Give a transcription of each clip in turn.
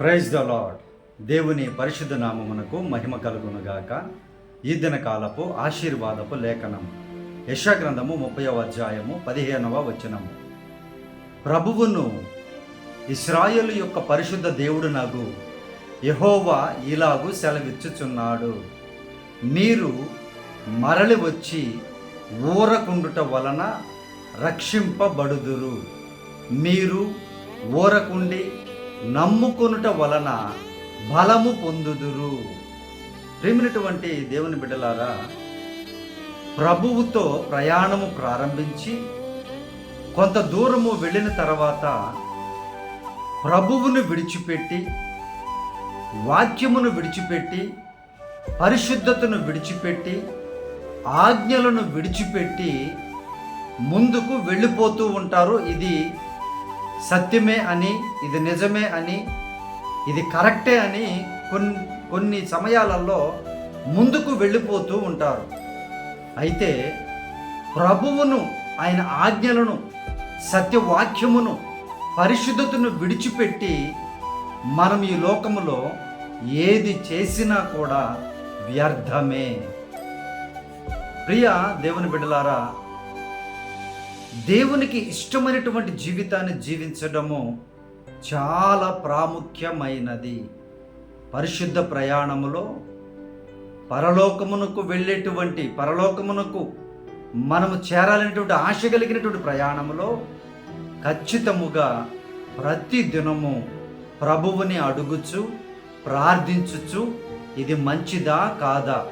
Praise the lord దేవుని పరిశుద్ధ నామమునకు మహిమ కలుగునుగాక. ఈ దిన కాలపు ఆశీర్వాదపు లేఖనం. యశగ్రంథము ముప్పైవ అధ్యాయము పదిహేనవ వచనము ప్రభువును ఇస్రాయేలు యొక్క పరిశుద్ధ దేవుడు నగు. యహోవా ఇలాగు సెలవిచ్చుచున్నాడు. మీరు మరలి వచ్చి ఊరకుండుట వలన రక్షింపబడుదురు. మీరు ఊరకుండి నమ్ముకొనుట వలన బలము పొందుదురు. ప్రేమినటువంటి దేవుని బిడ్డలారా ప్రభువుతో ప్రయాణము ప్రారంభించి కొంత దూరము వెళ్ళిన తర్వాత ప్రభువును విడిచిపెట్టి వాక్యమును విడిచిపెట్టి పరిశుద్ధతను విడిచిపెట్టి ఆజ్ఞలను విడిచిపెట్టి ముందుకు వెళ్ళిపోతూ ఉంటారు. ఇది సత్యమే అని ఇది నిజమే అని ఇది కరెక్టే అని కొన్ని కొన్ని సమయాలలో ముందుకు వెళ్ళిపోతూ ఉంటారు. అయితే ప్రభువును ఆయన ఆజ్ఞలను సత్యవాక్యమును పరిశుద్ధతను విడిచిపెట్టి మనం ఈ లోకములో ఏది చేసినా కూడా వ్యర్థమే. ప్రియ దేవుని బిడ్డలారా దేవునికి ఇష్టమైనటువంటి జీవితాన్ని జీవించడము చాలా ప్రాముఖ్యమైనది. పరిశుద్ధ ప్రయాణములో పరలోకమునకు వెళ్ళేటువంటి పరలోకమునకు మనము చేరాలనేటువంటి ఆశ కలిగినటువంటి ప్రయాణములో ఖచ్చితముగా ప్రతి దినము ప్రభువుని అడుగుచు ప్రార్థించుచు ఇది మంచిదా కాదా?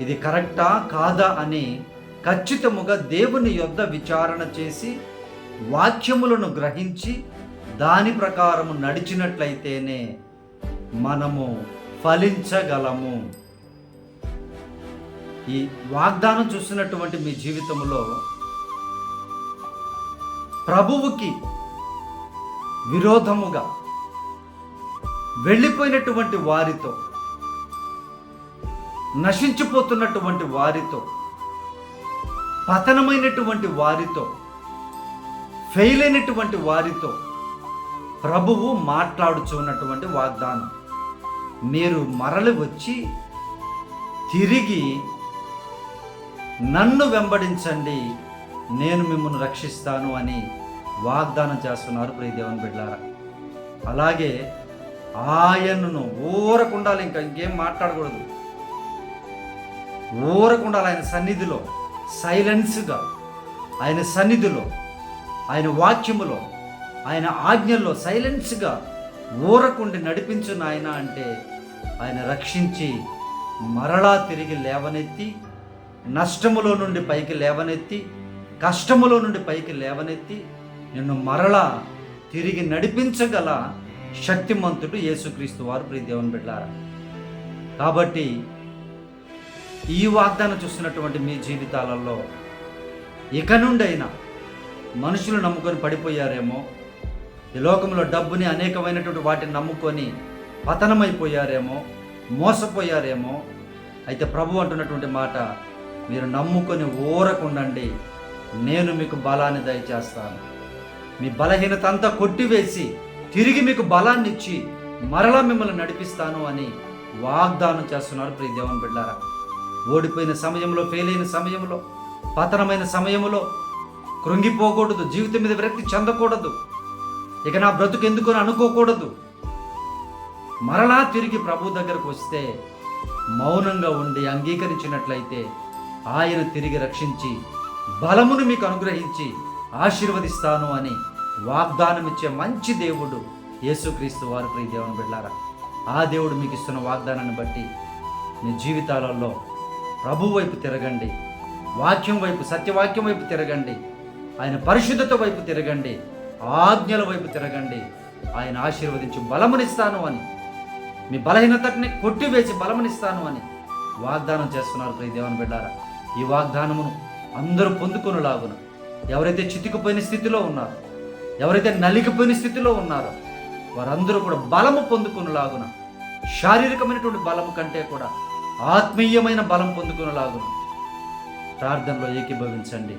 ఇది కరెక్టా కాదా అని ఖచ్చితముగా దేవుని యొద్ద విచారణ చేసి వాక్యములను గ్రహించి దాని ప్రకారము నడిచినట్లయితేనే మనము ఫలించగలము. ఈ వాగ్దానం చూసినటువంటి మీ జీవితంలో ప్రభువుకి విరోధముగా వెళ్ళిపోయినటువంటి వారితో నశించిపోతున్నటువంటి వారితో పతనమైనటువంటి వారితో ఫెయిల్ అయినటువంటి వారితో ప్రభువు మాట్లాడుచున్నటువంటి వాగ్దానం. మీరు మరలి వచ్చి తిరిగి నన్ను వెంబడించండి నేను మిమ్మల్ని రక్షిస్తాను అని వాగ్దానం చేస్తున్నారు ప్రియదేవన్ బిడ్డారా అలాగే ఆయనను ఊరకుండాలి ఇంకా ఇంకేం మాట్లాడకూడదు. ఊరకుండాలి ఆయన సన్నిధిలో. సైలెన్స్గా ఆయన సన్నిధిలో ఆయన వాక్యములో ఆయన ఆజ్ఞల్లో సైలెన్స్గా ఊరకుండి నడిపించు నాయన అంటే ఆయన రక్షించి మరలా తిరిగి లేవనెత్తి నష్టములో నుండి పైకి లేవనెత్తి కష్టములో నుండి పైకి లేవనెత్తి నిన్ను మరలా తిరిగి నడిపించగల శక్తిమంతుడు యేసుక్రీస్తు వారు ప్రీ దేవుని బిడ్డారా కాబట్టి ఈ వాగ్దానం చూస్తున్నటువంటి మీ జీవితాలలో ఇక నుండైనా మనుషులు నమ్ముకొని పడిపోయారేమో ఈ లోకంలో డబ్బుని అనేకమైనటువంటి వాటిని నమ్ముకొని పతనమైపోయారేమో మోసపోయారేమో అయితే ప్రభు అంటున్నటువంటి మాట మీరు నమ్ముకొని ఊరకుండండి నేను మీకు బలాన్ని దయచేస్తాను. మీ బలహీనత అంతా కొట్టివేసి తిరిగి మీకు బలాన్ని ఇచ్చి మరలా మిమ్మల్ని నడిపిస్తాను అని వాగ్దానం చేస్తున్నారు ప్రియ దేవుని బిడ్డారా. ఓడిపోయిన సమయంలో ఫెయిల్ అయిన సమయంలో పతనమైన సమయంలో కృంగిపోకూడదు జీవితం మీద విరక్తి చెందకూడదు. ఇక నా బ్రతుకు ఎందుకు అని అనుకోకూడదు. మరలా తిరిగి ప్రభు దగ్గరకు వస్తే మౌనంగా ఉండి అంగీకరించినట్లయితే ఆయన తిరిగి రక్షించి బలమును మీకు అనుగ్రహించి ఆశీర్వదిస్తాను అని వాగ్దానం ఇచ్చే మంచి దేవుడు యేసుక్రీస్తు వారు. ప్రియ దేవుని బిడ్డారా ఆ దేవుడు మీకు ఇస్తున్న వాగ్దానాన్ని బట్టి మీ జీవితాలలో ప్రభు వైపు తిరగండి వాక్యం వైపు సత్యవాక్యం వైపు తిరగండి ఆయన పరిశుద్ధత వైపు తిరగండి ఆజ్ఞల వైపు తిరగండి. ఆయన ఆశీర్వదించి బలమునిస్తాను అని మీ బలహీనతని కొట్టివేసి బలమునిస్తాను అని వాగ్దానం చేస్తున్నారు ప్రియ దేవుని బిడ్డారా. ఈ వాగ్దానమును అందరూ పొందుకునేలాగున. ఎవరైతే చితికిపోయిన స్థితిలో ఉన్నారో ఎవరైతే నలిగిపోయిన స్థితిలో ఉన్నారో వారందరూ కూడా బలము పొందుకునేలాగున. శారీరకమైనటువంటి బలము కంటే కూడా ఆత్మీయమైన బలం పొందుకునేలాగా ప్రార్థనలో ఏకీభవించండి.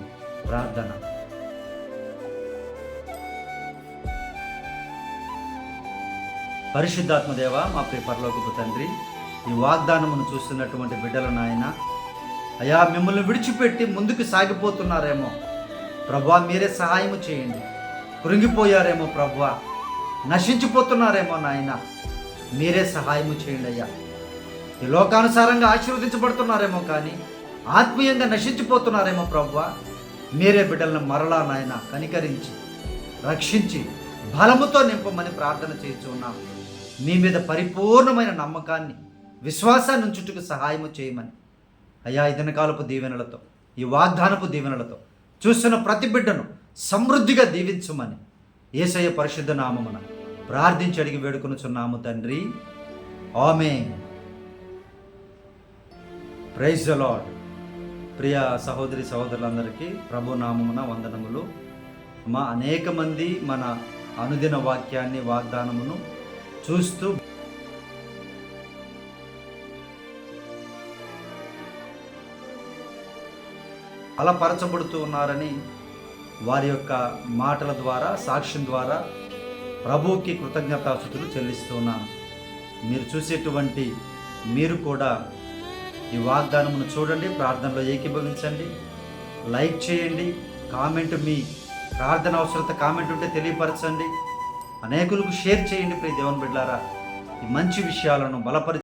ప్రార్థన. పరిశుద్ధాత్మదేవ మా ప్రియ పరలోకపు తండ్రి ఈ వాగ్దానమును చూస్తున్నటువంటి బిడ్డలు నాయన అయా మిమ్మల్ని విడిచిపెట్టి ముందుకు సాగిపోతున్నారేమో. ప్రభా మీరే సహాయము చేయండి. కృంగిపోయారేమో ప్రభా నశించిపోతున్నారేమో నాయన మీరే సహాయము చేయండి అయ్యా. ఈ లోకానుసారంగా ఆశీర్వదించబడుతున్నారేమో కానీ ఆత్మీయంగా నశించిపోతున్నారేమో ప్రభా మీరే బిడ్డలను మరలా నాయన కనికరించి రక్షించి బలముతో నింపమని ప్రార్థన చేయించు ఉన్నాం. మీ మీద పరిపూర్ణమైన నమ్మకాన్ని విశ్వాసాన్ని ఉంచుటకు సహాయము చేయమని. అయ్యా ఇదనకాలపు దీవెనలతో ఈ వాగ్దానపు దీవెనలతో చూస్తున్న ప్రతి బిడ్డను సమృద్ధిగా దీవించమని ఏసయ్య పరిశుద్ధ నామమున ప్రార్థించి అడిగి వేడుకొనుచున్నాము తండ్రి. ఆమె ప్రైజ్ ద లాడ్ ప్రియ సహోదరి సహోదరులందరికీ ప్రభు నామమున వందనములు. మా అనేక మంది మన అనుదిన వాక్యాన్ని వాగ్దానమును చూస్తూ బలపరచబడుతూ ఉన్నారని వారి యొక్క మాటల ద్వారా సాక్ష్యం ద్వారా ప్రభువుకి కృతజ్ఞతాస్థుతులు చెల్లిస్తున్నాను మీరు చూసేటువంటి మీరు కూడా ఈ వాగ్దానమును చూడండి ప్రార్థనలో ఏకీభవించండి. లైక్ చేయండి కామెంట్ మీ ప్రార్థన అవసరత కామెంట్ ఉంటే తెలియపరచండి. అనేకులకు షేర్ చేయండి ప్రియ దేవుని బిడ్డారా. ఈ మంచి విషయాలను బలపరి